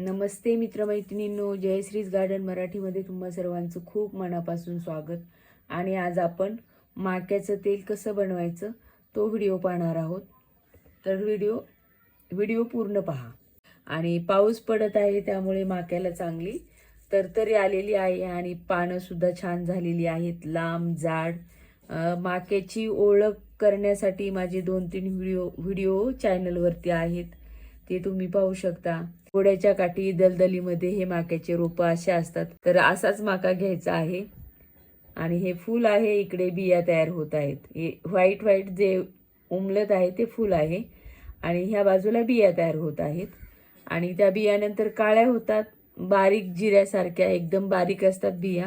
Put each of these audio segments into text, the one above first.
नमस्ते मित्रमैत्रिणींनो जयश्रीज garden मराठीमध्ये तुम्हा सर्वांचं खूप मनापासून स्वागत. आणि आज आपण माक्याचं तेल कसं बनवायचं तो व्हिडिओ पाहणार आहोत. तर व्हिडिओ व्हिडिओ पूर्ण पहा. आणि पाऊस पडत आहे त्यामुळे माक्याला चांगली तरतरी आलेली आहे आणि पानंसुद्धा छान झालेली आहेत. लांब जाड. माक्याची ओळख करण्यासाठी माझे दोन तीन व्हिडिओ व्हिडिओ चॅनलवरती आहेत. ते तुम्ही पाहू शकता. घोड्याच्या काठी दलदलीमध्ये हे माक्याचे रोपं असे असतात. तर असाच माका घ्यायचा आहे. आणि हे फूल आहे इकडे बिया तयार होत आहेत. हे व्हाईट व्हाईट जे उमलत आहे ते फूल आहे. आणि ह्या बाजूला बिया तयार होत आहेत. आणि त्या बियानंतर काळ्या होतात. बारीक जिऱ्यासारख्या एकदम बारीक असतात बिया.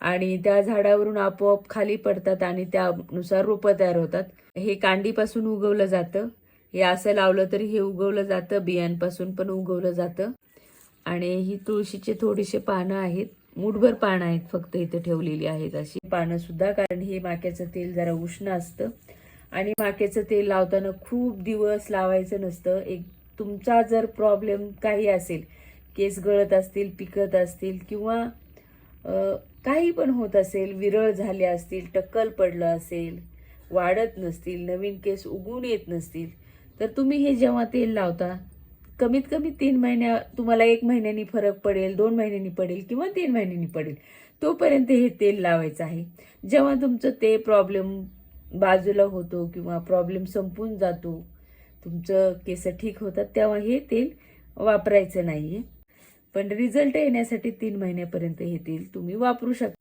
आणि त्या झाडावरून आपोआप खाली पडतात आणि त्यानुसार रोपं तयार होतात. हे कांडीपासून उगवलं जातं. हे असं लावलं तरी हे उगवलं जातं बियांपासून पण उगवलं जातं. आणि ही तुळशीचे थोडेसे पानं आहेत मुठभर पानं आहेत फक्त इथे ठेवलेली आहेत अशी. पानं सुद्धा कारण हे माक्याचं तेल जरा उष्ण असतं. आणि माक्याचं तेल लावताना खूप दिवस लावायचं नसतं. एक तुमचा जर प्रॉब्लेम काही असेल केस गळत असतील पिकत असतील किंवा काही पण होत असेल विरळ झाले असतील टक्कल पडलं असेल वाढत नसतील नवीन केस उगून येत नसतील तर तुम्ही हे जेव्हा तेल लावता कमीत कमी तीन महिन्या तुम्हाला एक महिन्यानी फरक पडेल दोन महिन्यांनी पडेल किंवा तीन महिन्यांनी पडेल तोपर्यंत हे तेल लावायचं आहे. जेव्हा तुमचं ते प्रॉब्लेम बाजूला होतो किंवा प्रॉब्लेम संपून जातो तुमचं केस ठीक होतात तेव्हा हे तेल वापरायचं नाही आहे पण रिझल्ट येण्यासाठी तीन महिन्यापर्यंत हे तेल तुम्ही वापरू शकता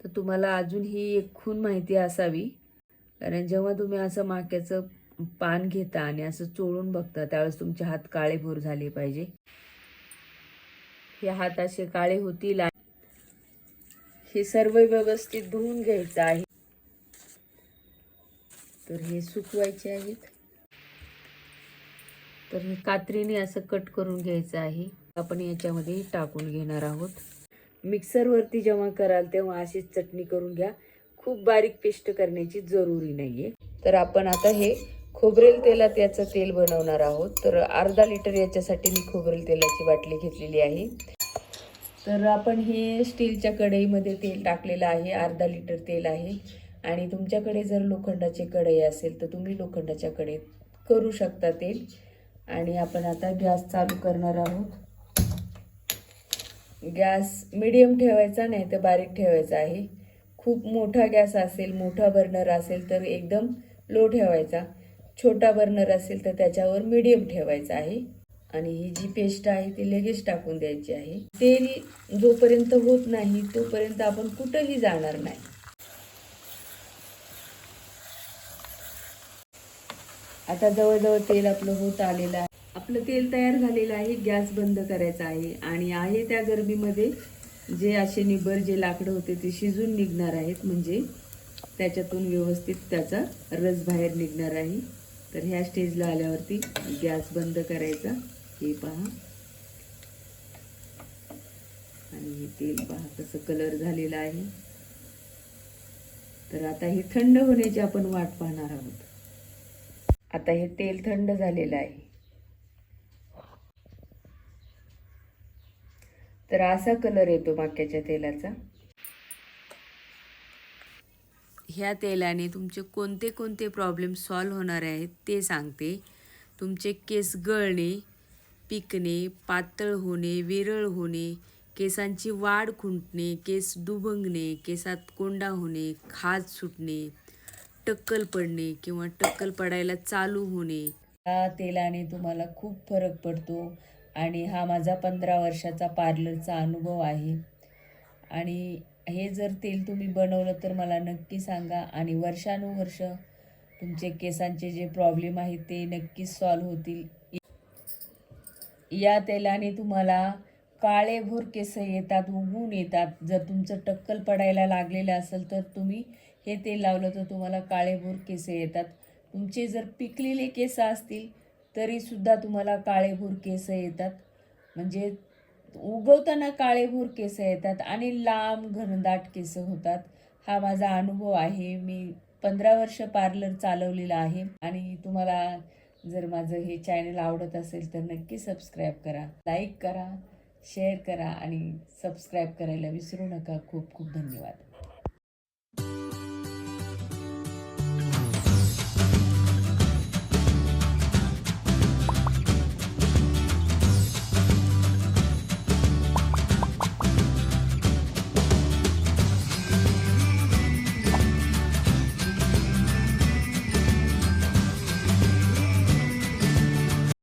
तर तुम्हाला अजून ही एक खून माहिती असावी. कारण जेव्हा तुम्ही असं माक्याचं पान घेता आणि असं चोळून बघता त्यावेळेस तुमचे हात काळेभोर झाले पाहिजे. हे हात असे काळे होतील हे सर्व व्यवस्थित धुवून घ्यायचं आहे. तर हे सुकवायचे आहेत. तर हे कात्रीने असं कट करून घ्यायचं आहे. आपण याच्यामध्ये टाकून घेणार आहोत. मिक्सरवरती जेव्हा कराल तेव्हा अशीच चटणी करून घ्या. खूप बारीक पेस्ट करण्याची जरुरी आहे तर आपण आता हे खोबरेल तेलात याचं तेल बनवणार आहोत. तर अर्धा लिटर याच्यासाठी मी खोबरेल तेलाची बाटली घेतलेली आहे. तर आपण हे स्टीलच्या कढईमध्ये तेल टाकलेलं आहे. अर्धा लिटर तेल आहे. आणि तुमच्याकडे जर लोखंडाची कढई असेल तर तुम्ही लोखंडाच्या कढईत करू शकता तेल. आणि आपण आता गॅस चालू करणार आहोत. गॅस मिडियम ठेवायचा नाही तर बारीक ठेवायचा आहे. खूप मोठा गॅस असेल मोठा बर्नर असेल तर एकदम लो ठेवायचा. छोटा बर्नर असेल तर त्याच्यावर मिडियम ठेवायचा आहे. आणि ही जी पेस्ट आहे ती लगेच टाकून द्यायची आहे. तेल जोपर्यंत होत नाही तोपर्यंत आपण कुठंही जाणार नाही. आता जवळजवळ तेल आपलं होत आलेलं आहे. आपलं तेल तयार झालेलं आहे गॅस बंद करायचा आहे. आणि आहे त्या गरमीमध्ये जे असे निबर जे लाकडं होते ते शिजून निघणार आहेत म्हणजे त्याच्यातून व्यवस्थित त्याचा रस बाहेर निघणार आहे. तर ह्या स्टेजला आल्यावरती गॅस बंद करायचा. हे पहा. आणि हे तेल पहा कसं कलर झालेलं आहे. तर आता हे थंड होण्याची आपण वाट पाहणार आहोत. आता हे तेल थंड झालेलं आहे. तर असा कलर येतो माक्याच्या तेलाचा. ह्या तेलाने तुमचे कोणते कोणते प्रॉब्लेम सॉल्व्ह होणार आहेत ते सांगते. तुमचे केस गळणे पिकणे पातळ होणे विरळ होणे केसांची वाढ खुंटणे केस दुभंगणे केसात कोंडा होणे खाज सुटणे टक्कल पडणे किंवा टक्कल पडायला चालू होणे. या तेलाने तुम्हाला खूप फरक पडतो. आणि हा माझा पंधरा वर्षाचा पार्लरचा अनुभव आहे. आणि हे जर तेल तुम्ही बनवलं तर मला नक्की सांगा. आणि वर्षानुवर्ष तुमचे केसांचे जे प्रॉब्लेम आहेत ते नक्कीच सॉल्व्ह होतील. या तेलाने तुम्हाला काळेभोर केस येतात उगवून येतात. जर तुमचं टक्कल पडायला लागलेलं असेल तर तुम्ही हे तेल लावलं तर तुम्हाला काळेभोर केस येतात. तुमचे जर पिकलेले केस असतील तरीसुद्धा तुम्हाला काळेभोर केस येतात. म्हणजे उगवताना काळेभोर केस येतात आणि लांब घनदाट केस होतात. हा माझा अनुभव आहे. मी पंधरा वर्ष पार्लर चालवलेला आहे आणि तुम्हाला जर माझं हे चॅनल आवडत असेल तर नक्की सबस्क्राईब करा लाईक करा शेअर करा आणि सबस्क्राईब करायला विसरू नका. खूप खूप धन्यवाद.